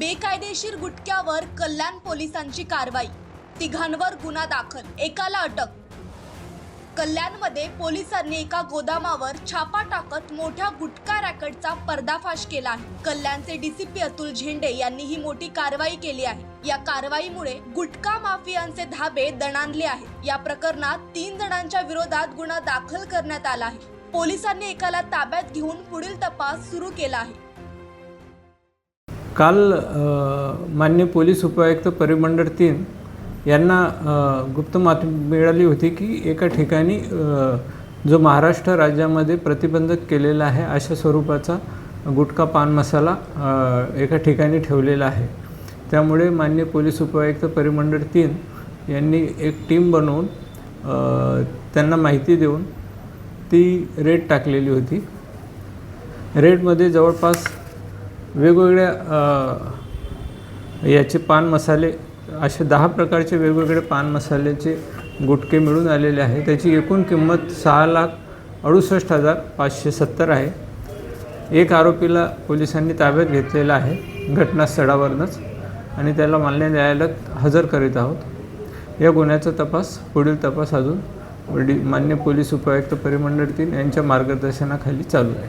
बेकायदेशीर गुटख्यावर कल्याण पोलिसांची कारवाई. तिघांवर गुन्हा दाखल एकाला अटक. कल्याणमध्ये पोलिसांनी एका गोदामावर छापा टाकत मोठ्या गुटखा रॅकेटचा पर्दाफाश केला आहे. कल्याणचे डीसीपी अतुल झेंडे यांनी ही मोठी कारवाई केली आहे. या कारवाईमुळे गुटखा माफियांचे धाबे दणाणले आहेत. या प्रकरणात तीन जणांच्या विरोधात गुन्हा दाखल करण्यात आला आहे. पोलिसांनी एकाला ताब्यात घेऊन पुढील तपास सुरू केला आहे. काल मान्य पोलीस उपायुक्त परिमंडळ तीन यांना गुप्त माहिती मिळाली होती की एका ठिकाणी जो महाराष्ट्र राज्यामध्ये प्रतिबंधित केलेला आहे अशा स्वरूपाचा गुटखा पान मसाला एका ठिकाणी ठेवलेला आहे. त्यामुळे मान्य पोलीस उपायुक्त परिमंडळ तीन यांनी एक टीम बनवून त्यांना माहिती देऊन ती रेड टाकलेली होती. रेडमध्ये जवळपास वेगवेगळ्या याचे पान मसाले असे दहा प्रकारचे वेगवेगळे पान मसाल्याचे गुटके मिळून आलेले आहे त्याची एकूण किंमत सहा लाख अडुसष्ट हजार पाचशे सत्तर आहे. एक आरोपीला पोलिसांनी ताब्यात घेतलेला आहे घटनास्थळावरनंच आणि त्याला मान्य न्यायालयात हजर करीत आहोत. या गुन्ह्याचा तपास पुढील तपास अजून वडी मान्य पोलीस उपायुक्त परिमंडळ तीन यांच्या मार्गदर्शनाखाली चालू आहे.